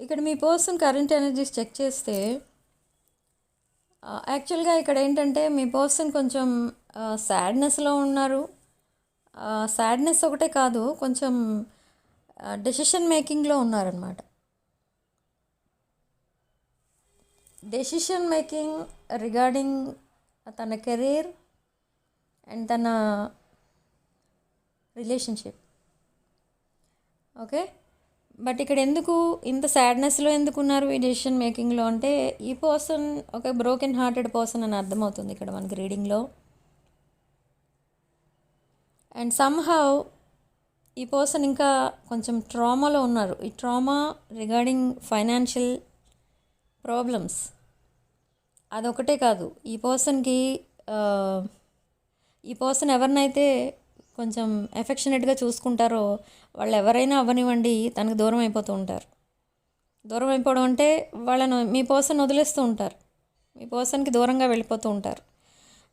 ఇక్కడ మీ person current energies check చేస్తే యాక్చువల్గా ఇక్కడ ఏంటంటే మీ పర్సన్ కొంచెం సాడ్నెస్లో ఉన్నారు. సాడ్నెస్ ఒకటే కాదు కొంచెం డెసిషన్ మేకింగ్లో ఉన్నారనమాట డెసిషన్ మేకింగ్ రిగార్డింగ్ తన కెరీర్ అండ్ తన రిలేషన్షిప్. ఓకే? బట్ ఇక్కడ ఎందుకు ఇంత సాడ్నెస్లో ఎందుకు ఉన్నారు ఈ డెసిషన్ మేకింగ్లో అంటే ఈ పర్సన్ ఒక బ్రోకెన్ హార్టెడ్ పర్సన్ అని అర్థమవుతుంది ఇక్కడ మనకి రీడింగ్లో అండ్ సమ్హౌ ఈ పర్సన్ ఇంకా కొంచెం ట్రామాలో ఉన్నారు. ఈ ట్రామా రిగార్డింగ్ ఫైనాన్షియల్ ప్రాబ్లమ్స్ అదొకటే కాదు. ఈ పర్సన్కి ఈ పర్సన్ ఎవరినైతే కొంచెం ఎఫెక్షనేట్గా చూసుకుంటారో వాళ్ళు ఎవరైనా అవ్వనివ్వండి తనకు దూరం అయిపోతూ ఉంటారు. దూరం అయిపోవడం అంటే వాళ్ళను మీ పర్సన్ వదిలేస్తూ ఉంటారు. మీ పర్సన్కి దూరంగా వెళ్ళిపోతూ ఉంటారు.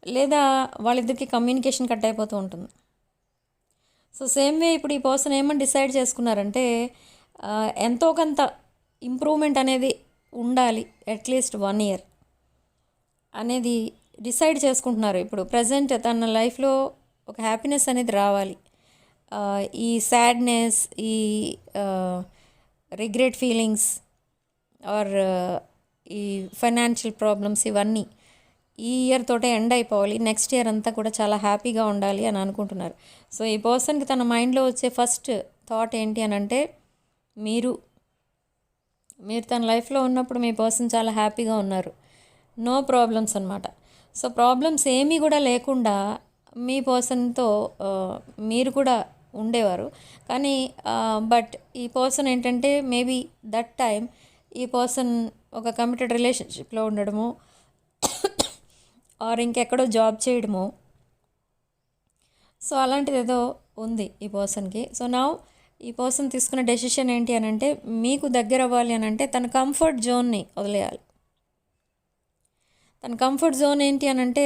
లేదా వాళ్ళిద్దరికి కమ్యూనికేషన్ కట్ అయిపోతూ ఉంటుంది. సో సేమ్ వే ఇప్పుడు ఈ పర్సన్ ఏమని డిసైడ్ చేసుకున్నారంటే ఎంతో కొంత ఇంప్రూవ్మెంట్ అనేది ఉండాలి అట్లీస్ట్ వన్ ఇయర్ అనేది డిసైడ్ చేసుకుంటున్నారు. ఇప్పుడు ప్రజెంట్ తన లైఫ్లో ఒక హ్యాపీనెస్ అనేది రావాలి. ఈ సాడ్నెస్ ఈ రిగ్రెట్ ఫీలింగ్స్ ఆర్ ఈ ఫైనాన్షియల్ ప్రాబ్లమ్స్ ఇవన్నీ ఈ ఇయర్ తోటే ఎండ్ అయిపోవాలి. నెక్స్ట్ ఇయర్ అంతా కూడా చాలా హ్యాపీగా ఉండాలి అని అనుకుంటున్నారు. సో ఈ పర్సన్కి తన మైండ్లో వచ్చే ఫస్ట్ థాట్ ఏంటి అని అంటే మీరు మీరు తన లైఫ్లో ఉన్నప్పుడు మీ పర్సన్ చాలా హ్యాపీగా ఉన్నారు. నో ప్రాబ్లమ్స్ అనమాట సో ప్రాబ్లమ్స్ ఏమీ కూడా లేకుండా మీ పర్సన్తో మీరు కూడా ఉండేవారు. కానీ బట్ ఈ పర్సన్ ఏంటంటే మేబీ దట్ టైం ఈ పర్సన్ ఒక కమిటెడ్ రిలేషన్షిప్లో ఉండడము ఆర్ ఇంకెక్కడో జాబ్ చేయడము. సో అలాంటిది ఏదో ఉంది ఈ పర్సన్కి. సో నా ఈ పర్సన్ తీసుకున్న డెసిషన్ ఏంటి అని అంటే మీకు దగ్గర అవ్వాలి అని అంటే తన కంఫర్ట్ జోన్ని వదిలేయాలి. తన కంఫర్ట్ జోన్ ఏంటి అని అంటే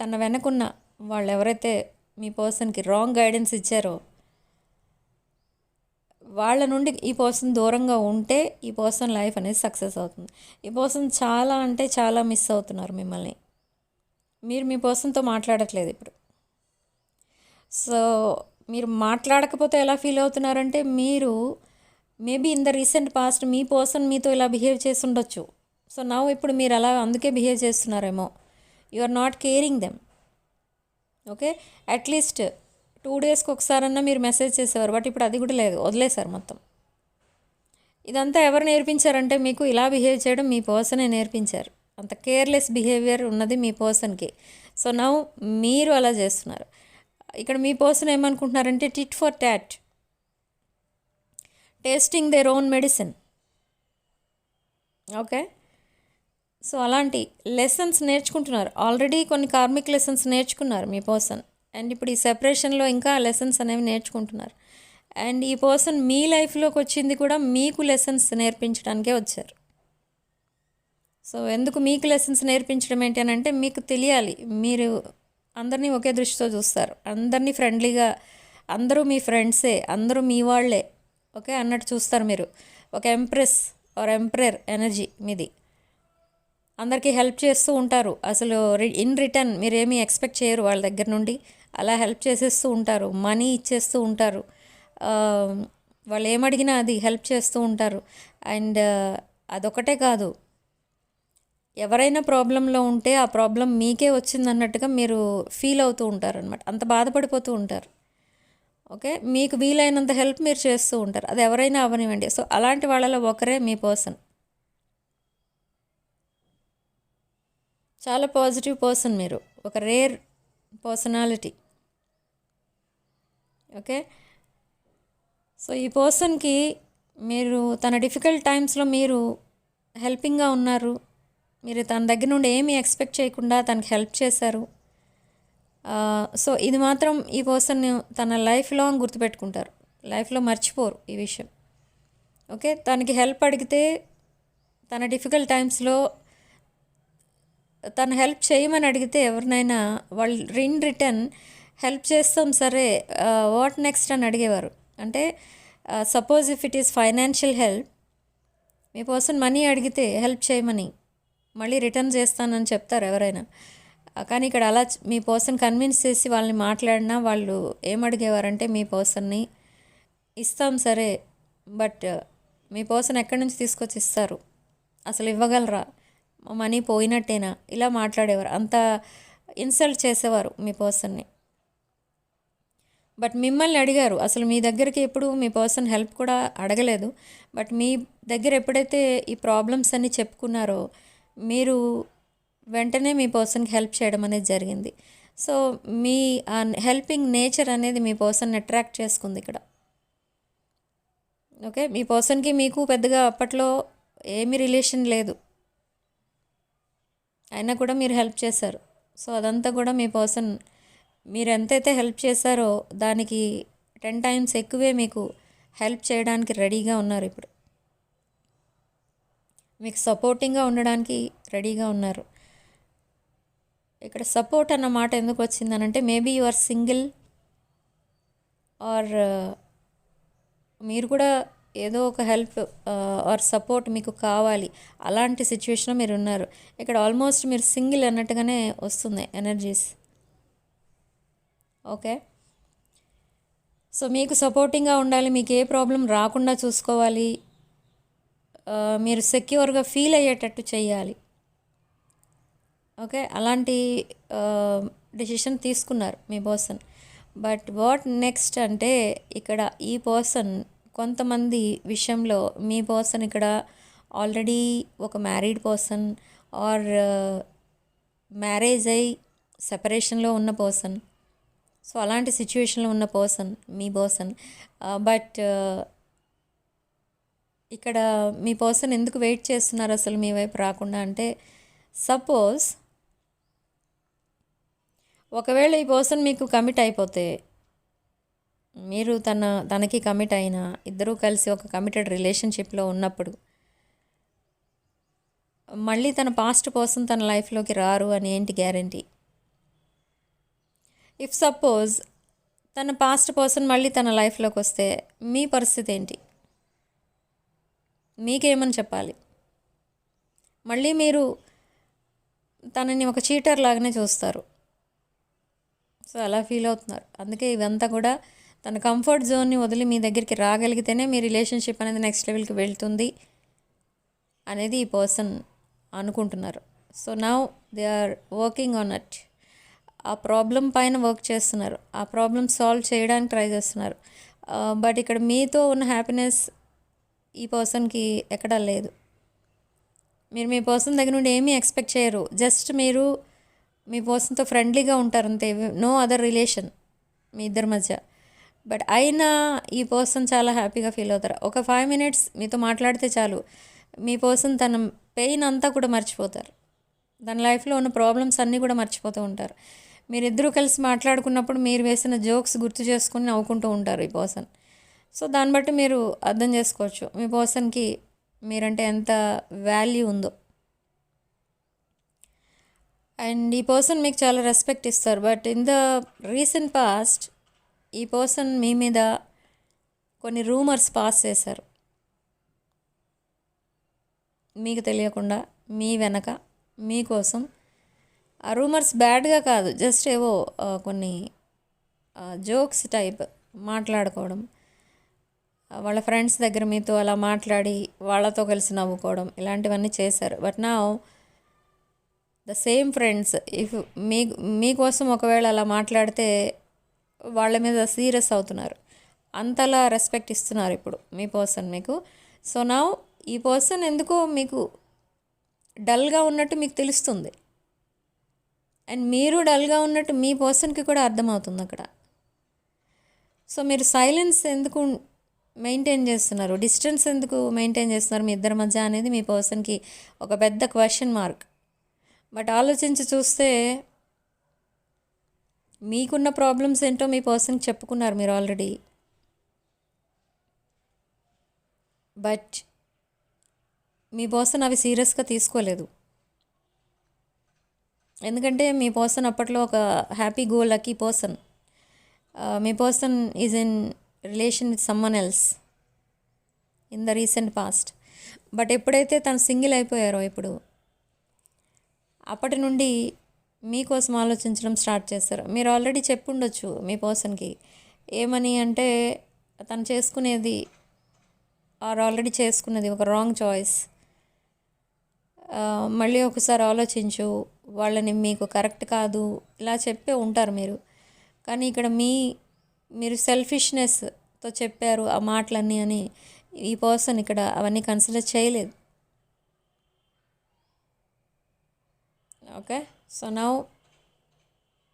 తన వెనకున్న వాళ్ళు ఎవరైతే మీ పర్సన్కి రాంగ్ గైడెన్స్ ఇచ్చారో వాళ్ళ నుండి ఈ పర్సన్ దూరంగా ఉంటే ఈ పర్సన్ లైఫ్ అనేది సక్సెస్ అవుతుంది. ఈ పర్సన్ చాలా అంటే చాలా మిస్ అవుతున్నారు మిమ్మల్ని. మీరు మీ పర్సన్తో మాట్లాడట్లేదు ఇప్పుడు. సో మీరు మాట్లాడకపోతే ఎలా ఫీల్ అవుతున్నారంటే మీరు maybe in the recent past me person మీతో ఇలా బిహేవ్ చేసి ఉండొచ్చు సో నా ఇప్పుడు మీరు అలా అందుకే behave చేస్తున్నారేమో. You are not caring them. Okay? At least two డేస్కి ఒకసారన్నా మీరు మెసేజ్ చేసేవారు. బట్ ఇప్పుడు అది కూడా లేదు. వదిలేశారు మొత్తం. ఇదంతా ఎవరు నేర్పించారంటే మీకు ఇలా బిహేవ్ చేయడం మీ పర్సనే నేర్పించారు. అంత కేర్లెస్ బిహేవియర్ ఉన్నది మీ పర్సన్కి సో నౌ మీరు అలా చేస్తున్నారు. ఇక్కడ మీ పర్సన్ ఏమనుకుంటున్నారంటే tit for tat tasting their own medicine okay so అలాంటి లెసన్స్ నేర్చుకుంటున్నారు. ఆల్రెడీ కొన్ని కార్మిక్ లెసన్స్ నేర్చుకున్నారు మీ పర్సన్ అండ్ ఇప్పుడు ఈ సెపరేషన్లో ఇంకా లెసన్స్ అనేవి నేర్చుకుంటున్నారు. అండ్ ఈ పర్సన్ మీ లైఫ్లోకి వచ్చింది కూడా మీకు లెసన్స్ నేర్పించడానికే వచ్చారు. సో ఎందుకు మీకు లెసన్స్ నేర్పించడం ఏంటి అని అంటే మీకు తెలియాలి. మీరు అందరినీ ఒకే దృష్టితో చూస్తారు. అందరినీ ఫ్రెండ్లీగా అందరూ మీ ఫ్రెండ్సే అందరూ మీ వాళ్ళే ఓకే అన్నట్టు చూస్తారు మీరు. ఒక ఎంప్రెస్ ఆర్ ఎంప్రయర్ ఎనర్జీ మీది. అందరికీ హెల్ప్ చేస్తూ ఉంటారు. అసలు ఇన్ రిటర్న్ మీరేమీ ఎక్స్పెక్ట్ చేయరు వాళ్ళ దగ్గర నుండి. అలా హెల్ప్ చేసేస్తూ ఉంటారు. మనీ ఇచ్చేస్తూ ఉంటారు. వాళ్ళు ఏమడిగినా అది హెల్ప్ చేస్తూ ఉంటారు. అండ్ అదొకటే కాదు. ఎవరైనా ప్రాబ్లంలో ఉంటే ఆ ప్రాబ్లం మీకే వచ్చింది అన్నట్టుగా మీరు ఫీల్ అవుతూ ఉంటారు అనమాట అంత బాధపడిపోతూ ఉంటారు. ఓకే? మీకు వీలైనంత హెల్ప్ మీరు చేస్తూ ఉంటారు. అది ఎవరైనా అవనివ్వండి. సో అలాంటి వాళ్ళలో ఒకరే మీ పర్సన్. చాలా పాజిటివ్ పర్సన్ మీరు. ఒక రేర్ పర్సనాలిటీ ఓకే సో ఈ పర్సన్కి మీరు తన డిఫికల్ట్ టైమ్స్లో మీరు హెల్పింగ్గా ఉన్నారు. మీరు తన దగ్గర నుండి ఏమీ ఎక్స్పెక్ట్ చేయకుండా తనకి హెల్ప్ చేశారు. సో ఇది మాత్రం ఈ పర్సన్ తన లైఫ్ లాంగ్ గుర్తుపెట్టుకుంటారు. లైఫ్లో మర్చిపోరు ఈ విషయం. ఓకే తనకి హెల్ప్ అడిగితే తన డిఫికల్ట్ టైమ్స్లో తను హెల్ప్ చేయమని అడిగితే ఎవరినైనా వాళ్ళు రిన్ రిటర్న్ హెల్ప్ చేస్తాం సరే వాట్ నెక్స్ట్ అని అడిగేవారు. అంటే suppose if it is financial help me person money అడిగితే హెల్ప్ చేయమని మళ్ళీ రిటర్న్ చేస్తానని చెప్తారు ఎవరైనా. కానీ ఇక్కడ అలా మీ పర్సన్ కన్విన్స్ చేసి వాళ్ళని మాట్లాడినా వాళ్ళు ఏం అడిగేవారంటే మీ పర్సన్ని ఇస్తాం సరే బట్ మీ పర్సన్ ఎక్కడి నుంచి తీసుకొచ్చి ఇస్తారు? అసలు ఇవ్వగలరా? మనీ పోయినట్టేనా? ఇలా మాట్లాడేవారు. అంత ఇన్సల్ట్ చేసేవారు మీ పర్సన్ని. బట్ మిమ్మల్ని అడిగారు. అసలు మీ దగ్గరికి ఎప్పుడు మీ పర్సన్ హెల్ప్ కూడా అడగలేదు. బట్ మీ దగ్గర ఎప్పుడైతే ఈ ప్రాబ్లమ్స్ అన్ని చెప్పుకున్నారో మీరు వెంటనే మీ పర్సన్కి హెల్ప్ చేయడం అనేది జరిగింది. సో మీ ఆ హెల్పింగ్ నేచర్ అనేది మీ పర్సన్ అట్రాక్ట్ చేసుకుంది ఇక్కడ. ఓకే? మీ పర్సన్కి మీకు పెద్దగా అప్పట్లో ఏమీ రిలేషన్ లేదు. అయినా కూడా మీరు హెల్ప్ చేశారు. సో అదంతా కూడా మీ పర్సన్ మీరు ఎంతైతే హెల్ప్ చేశారో దానికి టెన్ టైమ్స్ ఎక్కువే మీకు హెల్ప్ చేయడానికి రెడీగా ఉన్నారు ఇప్పుడు. మీకు సపోర్టింగ్గా ఉండడానికి రెడీగా ఉన్నారు. ఇక్కడ సపోర్ట్ అన్న మాట ఎందుకు వచ్చిందనంటే maybe you are single or మీరు కూడా ఏదో ఒక హెల్ప్ ఆర్ సపోర్ట్ మీకు కావాలి. అలాంటి సిచ్యువేషన్లో మీరు ఉన్నారు ఇక్కడ ఆల్మోస్ట్ మీరు సింగిల్ అన్నట్టుగానే వస్తుంది ఎనర్జీస్. ఓకే? సో మీకు సపోర్టింగ్గా ఉండాలి మీకు ఏ ప్రాబ్లం రాకుండా చూసుకోవాలి మీరు సెక్యూర్గా ఫీల్ అయ్యేటట్టు చేయాలి. ఓకే? అలాంటి డిసిషన్ తీసుకున్నారు మీ పర్సన్. బట్ వాట్ నెక్స్ట్ అంటే ఇక్కడ ఈ పర్సన్ కొంతమంది విషయంలో మీ పర్సన్ ఇక్కడ ఆల్రెడీ ఒక మ్యారీడ్ పర్సన్ ఆర్ మ్యారేజ్ అయి సెపరేషన్లో ఉన్న పర్సన్. సో అలాంటి సిచ్యువేషన్లో ఉన్న పర్సన్ మీ పర్సన్. బట్ ఇక్కడ మీ పర్సన్ ఎందుకు వెయిట్ చేస్తున్నారు అసలు మీ వైపు రాకుండా అంటే సపోజ్ ఒకవేళ ఈ పర్సన్ మీకు కమిట్ అయిపోతే మీరు తన తనకి కమిట్ అయినా ఇద్దరూ కలిసి ఒక కమిటెడ్ రిలేషన్షిప్లో ఉన్నప్పుడు మళ్ళీ తన పాస్ట్ కోసం తన లైఫ్లోకి రారు అని ఏంటి గ్యారంటీ ఇఫ్ సపోజ్ తన పాస్ట్ పర్సన్ మళ్ళీ తన లైఫ్లోకి వస్తే మీ పరిస్థితి ఏంటి? మీకేమని చెప్పాలి? మళ్ళీ మీరు తనని ఒక చీటర్ లాగానే చూస్తారు. సో అలా ఫీల్ అవుతున్నారు. అందుకే ఇవంతా కూడా తన కంఫర్ట్ జోన్ని వదిలి మీ దగ్గరికి రాగలిగితేనే మీ రిలేషన్షిప్ అనేది నెక్స్ట్ లెవెల్కి వెళ్తుంది అనేది ఈ పర్సన్ అనుకుంటున్నారు. So now they are working on at ఆ ప్రాబ్లం పైన వర్క్ చేస్తున్నారు. ఆ ప్రాబ్లం సాల్వ్ చేయడానికి ట్రై చేస్తున్నారు. బట్ ఇక్కడ మీతో ఉన్న హ్యాపీనెస్ ఈ పర్సన్కి ఎక్కడా లేదు. మీరు మీ పర్సన్ దగ్గర నుండి ఏమీ ఎక్స్పెక్ట్ చేయరు. జస్ట్ మీరు మీ పర్సన్తో ఫ్రెండ్లీగా ఉంటారు అంతే. నో అదర్ రిలేషన్ మీ ఇద్దరి మధ్య. బట్ అయినా ఈ పర్సన్ చాలా హ్యాపీగా ఫీల్ అవుతారు. ఒక ఫైవ్ మినిట్స్ మీతో మాట్లాడితే చాలు. మీ పర్సన్ తన పెయిన్ అంతా కూడా మర్చిపోతారు. తన లైఫ్లో ఉన్న ప్రాబ్లమ్స్ అన్నీ కూడా మర్చిపోతూ ఉంటారు. మీరిద్దరూ కలిసి మాట్లాడుకున్నప్పుడు మీరు వేసిన జోక్స్ గుర్తు చేసుకుని నవ్వుకుంటూ ఉంటారు ఈ పర్సన్. సో దాన్ని బట్టి మీరు అర్థం చేసుకోవచ్చు. మీ పర్సన్కి మీరంటే ఎంత వాల్యూ ఉందో. అండ్ ఈ పర్సన్ మీకు చాలా రెస్పెక్ట్ ఇస్తారు. But in the recent past ఈ పర్సన్ మీ మీద కొన్ని రూమర్స్ పాస్ చేశారు. మీకు తెలియకుండా మీ వెనక మీకోసం ఆ రూమర్స్ బ్యాడ్గా కాదు జస్ట్ ఏవో కొన్ని జోక్స్ టైప్ మాట్లాడుకోవడం. వాళ్ళ ఫ్రెండ్స్ దగ్గర మీతో అలా మాట్లాడి వాళ్ళతో కలిసి నవ్వుకోవడం ఇలాంటివన్నీ చేశారు. బట్ నా ద సేమ్ ఫ్రెండ్స్ ఇఫ్ మీ మీకోసం ఒకవేళ అలా మాట్లాడితే వాళ్ళ మీద సీరియస్ అవుతున్నారు. అంతలా రెస్పెక్ట్ ఇస్తున్నారు ఇప్పుడు మీ పర్సన్ మీకు. సో నా ఈ పర్సన్ ఎందుకో మీకు డల్గా ఉన్నట్టు మీకు తెలుస్తుంది. అండ్ మీరు డల్గా ఉన్నట్టు మీ పర్సన్కి కూడా అర్థమవుతుంది అక్కడ. సో మీరు సైలెన్స్ ఎందుకు మెయింటైన్ చేస్తున్నారు? డిస్టెన్స్ ఎందుకు మెయింటైన్ చేస్తున్నారు? మీ ఇద్దరి మధ్య అనేది మీ పర్సన్కి ఒక పెద్ద క్వశ్చన్ మార్క్ బట్ ఆలోచించి చూస్తే మీకున్న ప్రాబ్లమ్స్ ఏంటో మీ పర్సన్కి చెప్పుకున్నారు మీరు ఆల్రెడీ బట్ మీ పర్సన్ అవి సీరియస్గా తీసుకోలేదు. ఎందుకంటే మీ పర్సన్ అప్పట్లో ఒక happy go lucky person me person is in relation with someone else in the recent past but ఎప్పుడైతే తను సింగిల్ అయిపోయారో ఇప్పుడు అప్పటి నుండి మీకోసం ఆలోచించడం స్టార్ట్ చేస్తారు. మీరు ఆల్రెడీ చెప్పుండొచ్చు మీ పర్సన్కి. ఏమని అంటే తను చేసుకునేది ఆర్ ఆల్రెడీ చేసుకున్నది ఒక రాంగ్ చాయిస్. మళ్ళీ ఒకసారి ఆలోచించు వాళ్ళని మీకు కరెక్ట్ కాదు ఇలా చెప్పే ఉంటారు మీరు. కానీ ఇక్కడ మీ మీరు సెల్ఫిష్నెస్తో చెప్పారు ఆ మాటలన్నీ అని ఈ పర్సన్ ఇక్కడ అవన్నీ కన్సిడర్ చేయలేదు. Okay? So now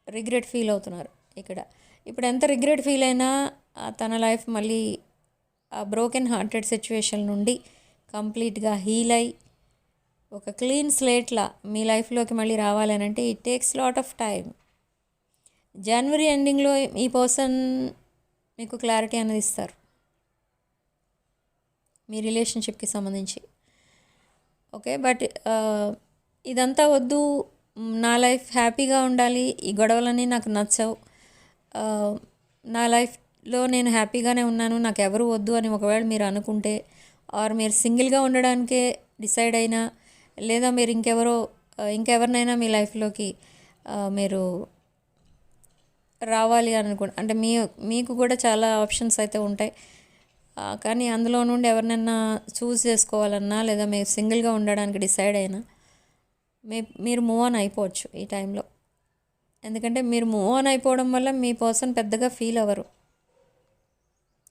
regret feel అవుతున్నారు ఇక్కడ. ఇప్పుడు ఎంత రిగ్రెట్ ఫీల్ అయినా తన లైఫ్ మళ్ళీ ఆ బ్రోకెన్ హార్టెడ్ సిచ్యువేషన్ నుండి కంప్లీట్గా హీల్ అయి ఒక క్లీన్ స్లేట్లా మీ లైఫ్లోకి మళ్ళీ రావాలని అంటే it takes lot of time జనవరి ఎండింగ్లో ఈ పర్సన్ మీకు క్లారిటీ అనేది ఇస్తారు. మీ రిలేషన్షిప్కి సంబంధించి. ఓకే బట్ uh, ఇదంతా వద్దు నా లైఫ్ హ్యాపీగా ఉండాలి. ఈ గొడవలన్నీ నాకు నచ్చవు. నా లైఫ్లో నేను హ్యాపీగానే ఉన్నాను. నాకు ఎవరు వద్దు అని ఒకవేళ మీరు అనుకుంటే ఆర్ మీరు సింగిల్గా ఉండడానికే డిసైడ్ అయినా లేదా మీరు ఇంకెవరో ఇంకెవరినైనా మీ లైఫ్లోకి మీరు రావాలి అని అనుకో అంటే మీ మీకు కూడా చాలా ఆప్షన్స్ అయితే ఉంటాయి. కానీ అందులో నుండి ఎవరినైనా చూస్ చేసుకోవాలన్నా లేదా మీరు సింగిల్గా ఉండడానికి డిసైడ్ అయినా మీ మీరు మూవ్ ఆన్ అయిపోవచ్చు ఈ టైంలో ఎందుకంటే మీరు మూవ్ ఆన్ అయిపోవడం వల్ల మీ పర్సన్ పెద్దగా ఫీల్ అవ్వరు.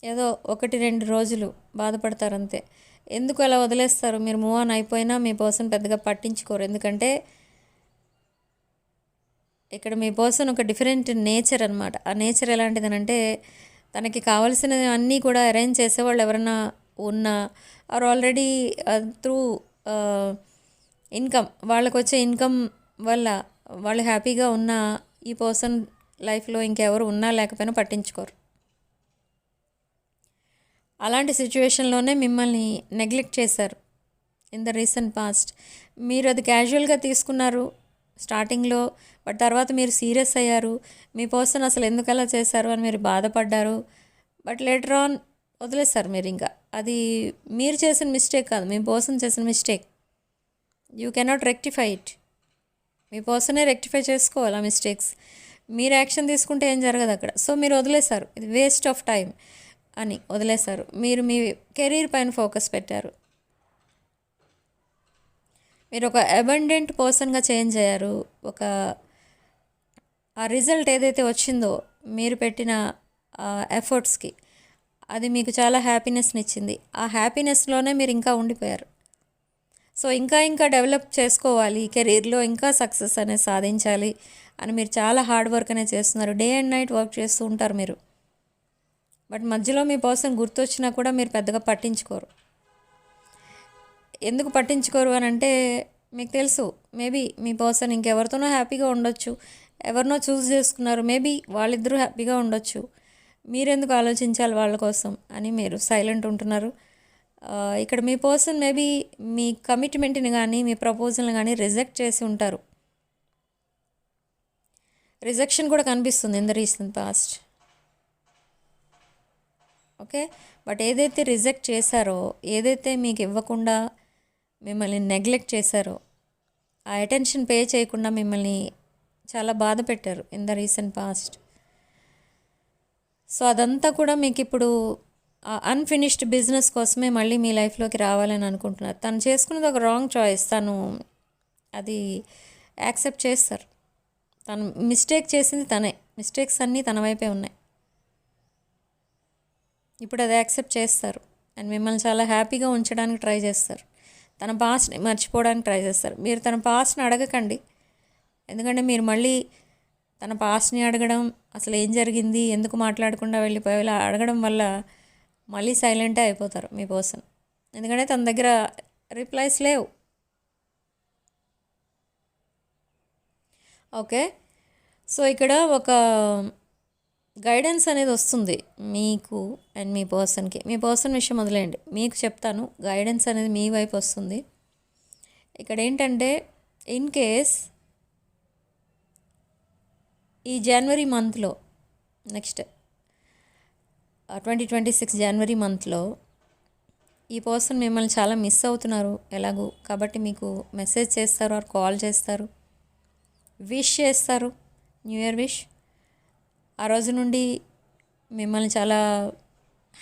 ఏదో ఒకటి రెండు రోజులు బాధపడతారు అంతే. ఎందుకు అలా వదిలేస్తారు? మీరు మూవ్ ఆన్ అయిపోయినా మీ పర్సన్ పెద్దగా పట్టించుకోరు. ఎందుకంటే ఇక్కడ మీ పర్సన్ ఒక డిఫరెంట్ నేచర్ అనమాట ఆ నేచర్ ఎలాంటిదనంటే తనకి కావాల్సినవి అన్నీ కూడా అరేంజ్ చేసేవాళ్ళు ఎవరైనా ఉన్నా ఆర్ ఆల్రెడీ త్రూ ఇన్కమ్ వాళ్ళకు వచ్చే ఇన్కమ్ వల్ల వాళ్ళు హ్యాపీగా ఉన్న ఈ పర్సన్ లైఫ్లో ఇంకెవరు ఉన్నా లేకపోయినా పట్టించుకోరు. అలాంటి సిచ్యువేషన్లోనే మిమ్మల్ని నెగ్లెక్ట్ చేశారు ఇన్ ద రీసెంట్ పాస్ట్. మీరు అది క్యాజువల్గా తీసుకున్నారు స్టార్టింగ్లో బట్ తర్వాత మీరు సీరియస్ అయ్యారు. మీ పర్సన్ అసలు ఎందుకు అలా చేశారు అని మీరు బాధపడ్డారు. బట్ లేటర్ ఆన్ వదిలేస్తారు మీరు ఇంకా. అది మీరు చేసిన మిస్టేక్ కాదు మీ పర్సన్ చేసిన mistake. You cannot rectify it మీ పర్సనే రెక్టిఫై చేసుకోవాలి ఆ మిస్టేక్స్ మీరు యాక్షన్ తీసుకుంటే ఏం జరగదు అక్కడ. సో మీరు వదిలేశారు. ఇది వేస్ట్ ఆఫ్ టైం అని వదిలేశారు. మీరు మీ కెరీర్ పైన ఫోకస్ పెట్టారు. మీరు ఒక అబండెంట్ పర్సన్గా చేంజ్ అయ్యారు. ఒక ఆ రిజల్ట్ ఏదైతే వచ్చిందో మీరు పెట్టిన ఎఫర్ట్స్కి అది మీకు చాలా హ్యాపీనెస్ని ఇచ్చింది. ఆ హ్యాపీనెస్లోనే మీరు ఇంకా ఉండిపోయారు. సో ఇంకా ఇంకా డెవలప్ చేసుకోవాలి కెరీర్లో ఇంకా సక్సెస్ అనేది సాధించాలి అని మీరు చాలా హార్డ్ వర్క్ అనేది చేస్తున్నారు. డే అండ్ నైట్ వర్క్ చేస్తూ ఉంటారు మీరు. బట్ మధ్యలో మీ పర్సన్ గుర్తొచ్చినా కూడా మీరు పెద్దగా పట్టించుకోరు. ఎందుకు పట్టించుకోరు అని అంటే మీకు తెలుసు మేబీ మీ పర్సన్ ఇంకెవరితోనో హ్యాపీగా ఉండొచ్చు ఎవరినో చూస్ చేసుకున్నారు మేబీ వాళ్ళిద్దరూ హ్యాపీగా ఉండొచ్చు. మీరెందుకు ఆలోచించాలి వాళ్ళ కోసం అని మీరు సైలెంట్ ఉంటున్నారు. ఇక్కడ మీ పర్సన్ మేబీ మీ కమిట్మెంట్ని కానీ మీ ప్రపోజల్ని కానీ రిజెక్ట్ చేసి ఉంటారు. రిజెక్షన్ కూడా కనిపిస్తుంది in the recent past. Okay? But ఏదైతే రిజెక్ట్ చేశారో ఏదైతే మీకు ఇవ్వకుండా మిమ్మల్ని నెగ్లెక్ట్ చేశారో ఆ అటెన్షన్ పే చేయకుండా మిమ్మల్ని చాలా బాధ పెట్టారు in the recent past. So అదంతా కూడా మీకు ఇప్పుడు అన్ఫినిష్డ్ బిజినెస్ కోసమే మళ్ళీ మీ లైఫ్లోకి రావాలని అనుకుంటున్నారు. తను చేసుకున్నది ఒక రాంగ్ చాయిస్ తను అది యాక్సెప్ట్ చేస్తారు. తను మిస్టేక్ చేసింది తనే. మిస్టేక్స్ అన్నీ తన వైపే ఉన్నాయి. ఇప్పుడు అది యాక్సెప్ట్ చేస్తారు. అండ్ మిమ్మల్ని చాలా హ్యాపీగా ఉంచడానికి ట్రై చేస్తారు. తన పాస్ట్ని మర్చిపోవడానికి ట్రై చేస్తారు. మీరు తన పాస్ట్ని అడగకండి. ఎందుకంటే మీరు మళ్ళీ తన పాస్ట్ని అడగడం అసలు ఏం జరిగింది ఎందుకు మాట్లాడకుండా వెళ్ళిపోయి ఇలా అడగడం వల్ల మళ్ళీ సైలెంటే అయిపోతారు మీ పర్సన్. ఎందుకంటే తన దగ్గర రిప్లైస్ లేవు. ఓకే. సో ఇక్కడ ఒక గైడెన్స్ అనేది వస్తుంది మీకు అండ్ మీ పర్సన్కి. మీ పర్సన్ విషయం వదిలేయండి. మీకు చెప్తాను గైడెన్స్ అనేది మీ వైపు వస్తుంది. ఇక్కడ ఏంటంటే ఇన్ కేస్ ఈ జనవరి మంత్లో next twenty twenty six January మంత్లో ఈ పర్సన్ మిమ్మల్ని చాలా మిస్ అవుతున్నారు ఎలాగూ. కాబట్టి మీకు మెసేజ్ చేస్తారు ఆర్ కాల్ చేస్తారు. విష్ చేస్తారు. న్యూ ఇయర్ విష్ ఆ రోజు నుండి మిమ్మల్ని చాలా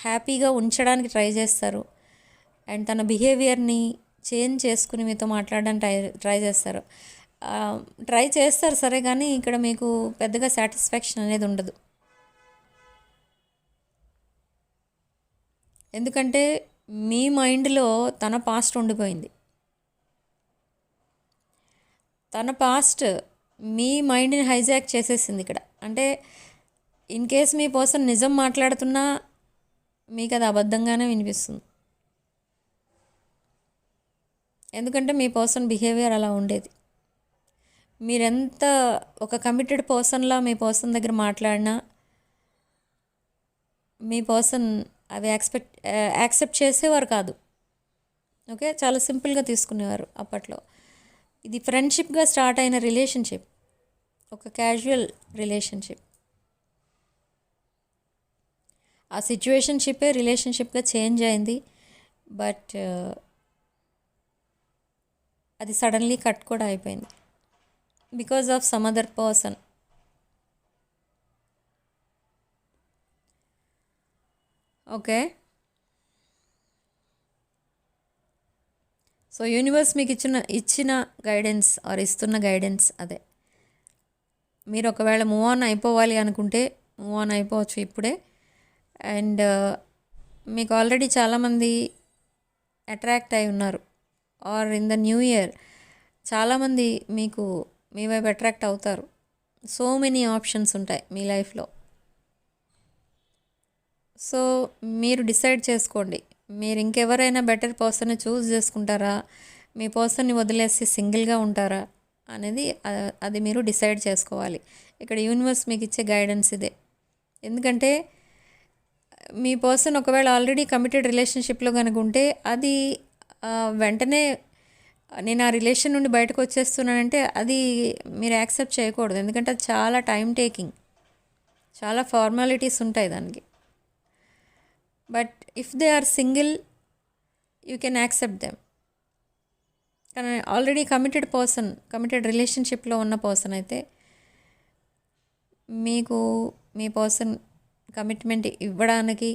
హ్యాపీగా ఉంచడానికి ట్రై చేస్తారు. అండ్ తన బిహేవియర్ని చేంజ్ చేసుకుని మీతో మాట్లాడడానికి ట్రై ట్రై చేస్తారు. ట్రై చేస్తారు సరే కానీ ఇక్కడ మీకు పెద్దగా సాటిస్ఫాక్షన్ అనేది ఉండదు. ఎందుకంటే మీ మైండ్లో తన పాస్ట్ ఉండిపోయింది. తన పాస్ట్ మీ మైండ్ని హైజాక్ చేసేసింది ఇక్కడ. అంటే ఇన్ కేస్ మీ పర్సన్ నిజం మాట్లాడుతున్నా మీకు అది అబద్ధంగానే వినిపిస్తుంది. ఎందుకంటే మీ పర్సన్ బిహేవియర్ అలా ఉండేది. మీరెంత ఒక కమిటెడ్ పర్సన్లా మీ పర్సన్ దగ్గర మాట్లాడినా మీ పర్సన్ అవి యాక్స్పెక్ట్ యాక్సెప్ట్ చేసేవారు కాదు. ఓకే? చాలా సింపుల్గా తీసుకునేవారు అప్పట్లో. ఇది ఫ్రెండ్షిప్గా స్టార్ట్ అయిన రిలేషన్షిప్. ఒక క్యాజువల్ రిలేషన్షిప్. ఆ సిచ్యువేషన్షిప్పే రిలేషన్షిప్గా చేంజ్ అయింది. బట్ అది సడన్లీ కట్ కూడా అయిపోయింది. Because of some other person. Okay. So universe మీకు ఇచ్చిన ఇచ్చిన గైడెన్స్ ఆర్ ఇస్తున్న గైడెన్స్ అదే. మీరు ఒకవేళ మూవ్ ఆన్ అయిపోవాలి అనుకుంటే మూవ్ ఆన్ అయిపోవచ్చు ఇప్పుడే. అండ్ uh, మీకు ఆల్రెడీ చాలామంది అట్రాక్ట్ అయి ఉన్నారు. Or in the new year చాలామంది మీకు మీ వైపు అట్రాక్ట్ అవుతారు. సో మెనీ ఆప్షన్స్ ఉంటాయి మీ లైఫ్లో సో మీరు డిసైడ్ చేసుకోండి. మీరు ఇంకెవరైనా బెటర్ పర్సన్ని చూస్ చేసుకుంటారా? మీ పర్సన్ని వదిలేసి సింగిల్గా ఉంటారా? అనేది అది మీరు డిసైడ్ చేసుకోవాలి. ఇక్కడ యూనివర్స్ మీకు ఇచ్చే గైడెన్స్ ఇదే. ఎందుకంటే మీ పర్సన్ ఒకవేళ ఆల్రెడీ కమిటెడ్ రిలేషన్షిప్లో కనుక ఉంటే అది వెంటనే నేను ఆ రిలేషన్ నుండి బయటకు వచ్చేస్తున్నానంటే అది మీరు యాక్సెప్ట్ చేయకూడదు. ఎందుకంటే అది చాలా టైం టేకింగ్. చాలా ఫార్మాలిటీస్ ఉంటాయి దానికి. But if they are single you can accept them. కానీ ఆల్రెడీ కమిటెడ్ పర్సన్ కమిటెడ్ రిలేషన్షిప్లో ఉన్న పర్సన్ అయితే మీకు మీ పర్సన్ కమిట్మెంట్ ఇవ్వడానికి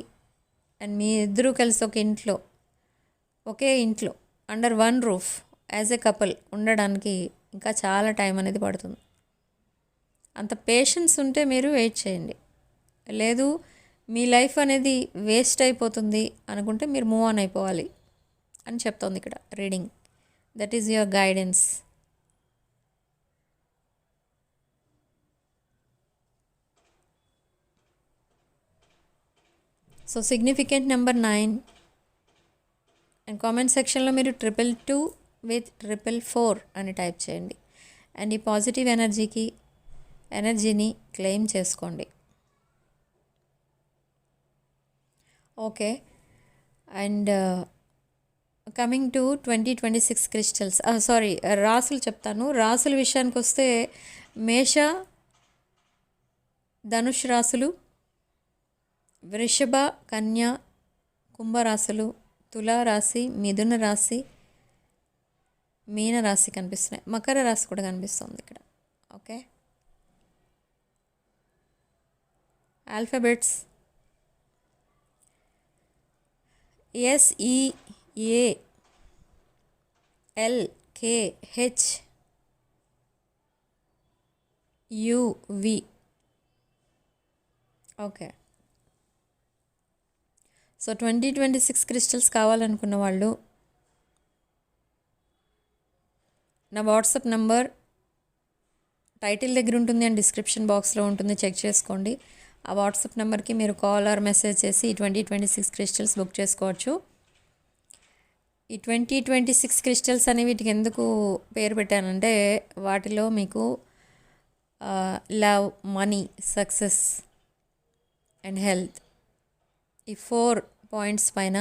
అండ్ మీ ఇద్దరూ కలిసి ఒక ఇంట్లో ఒకే ఇంట్లో under one roof as a couple ఉండడానికి ఇంకా చాలా టైం అనేది పడుతుంది. అంత పేషెన్స్ ఉంటే మీరు వెయిట్ చేయండి. లేదు మీ లైఫ్ అనేది వేస్ట్ అయిపోతుంది అనుకుంటే మీరు మూవ్ ఆన్ అయిపోవాలి అని చెప్తోంది ఇక్కడ reading. That is your guidance so significant number nine and comment సెక్షన్లో మీరు triple two with triple four అని టైప్ చేయండి. అండ్ ఈ పాజిటివ్ ఎనర్జీకి ఎనర్జీని క్లెయిమ్ చేసుకోండి. Okay. And coming to twenty twenty six crystals sorry రాసులు చెప్తాను. రాసుల విషయానికి వస్తే మేష ధనుష్ రాసులు వృషభ కన్య కుంభరాశులు తులారాశి మిథున రాశి మీన రాశి కనిపిస్తున్నాయి. మకర రాశి కూడా కనిపిస్తుంది ఇక్కడ. Okay. Alphabets S E A L U V okay so twenty twenty six crystals కావాలనుకున్న వాళ్ళు నా వాట్సాప్ నంబర్ టైటిల్ దగ్గర ఉంటుంది అండ్ డిస్క్రిప్షన్ బాక్స్లో ఉంటుంది. చెక్ చేసుకోండి. ఆ వాట్సాప్ నెంబర్కి మీరు కాల్ ఆర్ మెసేజ్ చేసి ఈ twenty twenty six crystals book చేసుకోవచ్చు. ఈ ట్వంటీ ట్వంటీ సిక్స్ క్రిస్టల్స్ అని వీటికి ఎందుకు పేరు పెట్టానంటే వాటిలో మీకు love money success and health ఈ ఫోర్ పాయింట్స్ పైన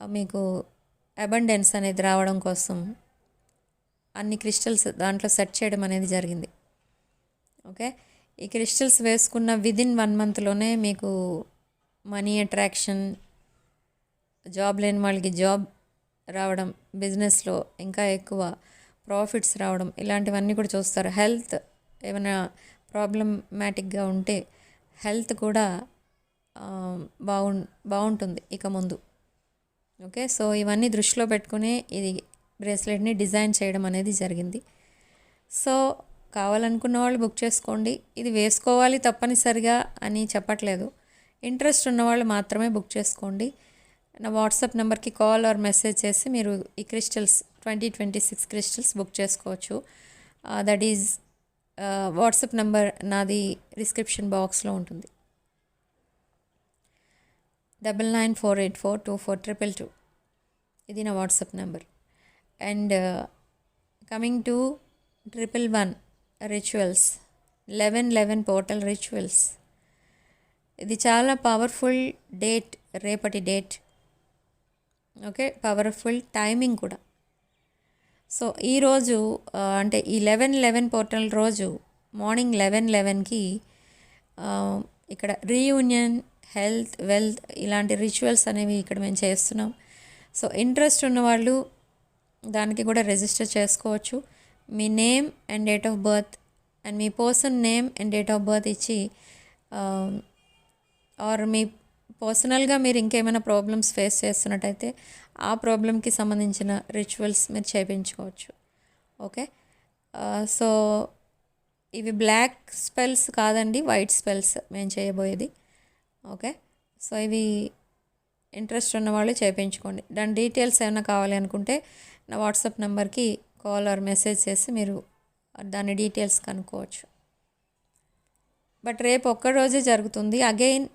మీకు అబండెన్స్ అనేది రావడం కోసం అన్ని క్రిస్టల్స్ దాంట్లో సెట్ చేయడం అనేది జరిగింది. ఓకే? ఈ క్రిస్టల్స్ వేసుకున్న విదిన్ వన్ మంత్లోనే మీకు మనీ అట్రాక్షన్ జాబ్ లేని వాళ్ళకి జాబ్ రావడం బిజినెస్లో ఇంకా ఎక్కువ ప్రాఫిట్స్ రావడం ఇలాంటివన్నీ కూడా చూస్తారు. హెల్త్ ఏమైనా ప్రాబ్లమాటిక్గా ఉంటే హెల్త్ కూడా బాగు బాగుం బాగుంటుంది ఇక ముందు. ఓకే సో ఇవన్నీ దృష్టిలో పెట్టుకునే ఇది బ్రేస్లెట్ని డిజైన్ చేయడం అనేది జరిగింది. సో కావాలనుకున్న వాళ్ళు బుక్ చేసుకోండి. ఇది వేసుకోవాలి తప్పనిసరిగా అని చెప్పట్లేదు. ఇంట్రెస్ట్ ఉన్న వాళ్ళు మాత్రమే బుక్ చేసుకోండి. నా వాట్సాప్ నెంబర్కి కాల్ ఆర్ మెసేజ్ చేసి మీరు ఈ crystals twenty twenty six crystals book చేసుకోవచ్చు. Uh, that is uh, WhatsApp number నాది డిస్క్రిప్షన్ బాక్స్లో ఉంటుంది. Double nine four eight four two four triple two. ఇది నా WhatsApp number. And coming to triple one rituals. Eleven eleven portal rituals. ఇది చాలా powerful date రేపటి date. Okay powerful timing కూడా. So ఈరోజు అంటే ఈ లెవెన్ లెవెన్ పోర్టల్ రోజు మార్నింగ్ లెవెన్ లెవెన్కి ఇక్కడ రీయూనియన్ హెల్త్ వెల్త్ ఇలాంటి రిచువల్స్ అనేవి ఇక్కడ మేము చేస్తున్నాం. సో ఇంట్రెస్ట్ ఉన్నవాళ్ళు దానికి కూడా రిజిస్టర్ చేసుకోవచ్చు. మీ name and date of birth and me person name and date of birth ఇచ్చి ఆర్ మీ పర్సనల్గా మీరు ఇంకేమైనా ప్రాబ్లమ్స్ ఫేస్ చేస్తున్నట్టయితే ఆ ప్రాబ్లమ్కి సంబంధించిన రిచువల్స్ మీరు చేయించుకోవచ్చు. ఓకే? సో ఇవి బ్లాక్ స్పెల్స్ కాదండి వైట్ స్పెల్స్ మేము చేయబోయేది. ఓకే? సో ఇవి ఇంట్రెస్ట్ ఉన్న వాళ్ళు చేయించుకోండి. దాని డీటెయిల్స్ ఏమైనా కావాలి అనుకుంటే నా వాట్సాప్ నెంబర్కి కాల్ ఆర్ మెసేజ్ చేసి మీరు దాని డీటెయిల్స్ కనుక్కోవచ్చు. బట్ రేపు ఒక్కరోజే జరుగుతుంది. అగైన్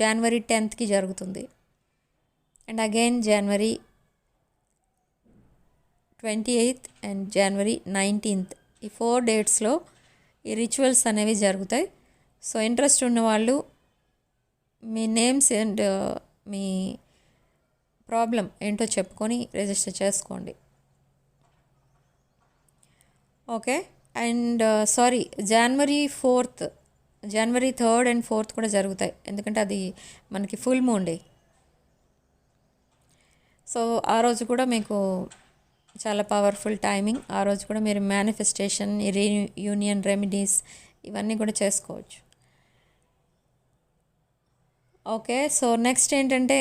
జనవరి టెన్త్కి జరుగుతుంది. And again January twenty eighth and January nineteenth ఈ ఫోర్ డేట్స్లో ఈ రిచువల్స్ అనేవి జరుగుతాయి. సో ఇంట్రెస్ట్ ఉన్నవాళ్ళు మీ నేమ్స్ అండ్ మీ ప్రాబ్లం ఏంటో చెప్పుకొని రిజిస్టర్ చేసుకోండి. Okay. And sorry January fourth January third and fourth కూడా జరుగుతాయి. ఎందుకంటే అది మనకి ఫుల్ మూన్ డే సో ఆ రోజు కూడా మీకు చాలా పవర్ఫుల్ టైమింగ్ ఆ రోజు కూడా మీరు మేనిఫెస్టేషన్ యూనియన్ రెమెడీస్ ఇవన్నీ కూడా చేసుకోవచ్చు. ఓకే సో నెక్స్ట్ ఏంటంటే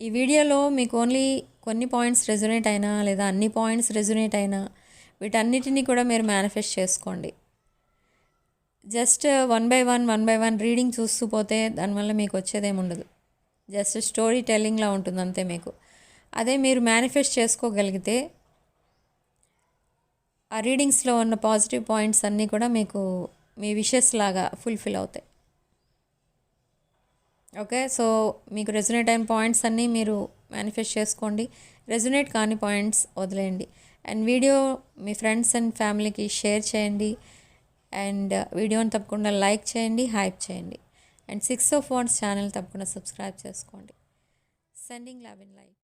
ఈ వీడియోలో మీకు ఓన్లీ కొన్ని పాయింట్స్ రెజొనేట్ అయినా లేదా అన్ని పాయింట్స్ రెజొనేట్ అయినా వీటన్నిటినీ కూడా మీరు మేనిఫెస్ట్ చేసుకోండి. Just one by one one by one reading చూస్తూ పోతే దానివల్ల మీకు వచ్చేదేమి ఉండదు. జస్ట్ స్టోరీ టెల్లింగ్లా ఉంటుంది అంతే మీకు. అదే మీరు మేనిఫెస్ట్ చేసుకోగలిగితే ఆ రీడింగ్స్లో ఉన్న పాజిటివ్ పాయింట్స్ అన్నీ కూడా మీకు మీ విషెస్ లాగా ఫుల్ఫిల్ అవుతాయి. ఓకే? సో మీకు రెజునేట్ అయిన పాయింట్స్ అన్నీ మీరు మేనిఫెస్ట్ చేసుకోండి. రెజొనేట్ కాని పాయింట్స్ వదిలేయండి. అండ్ వీడియో మీ ఫ్రెండ్స్ అండ్ ఫ్యామిలీకి షేర్ చేయండి. అండ్ వీడియోని uh, తప్పకుండా లైక్ చేయండి హైప్ చేయండి. And Six of Wands channel తప్పకుండా సబ్స్క్రైబ్ చేసుకోండి. Sending love in light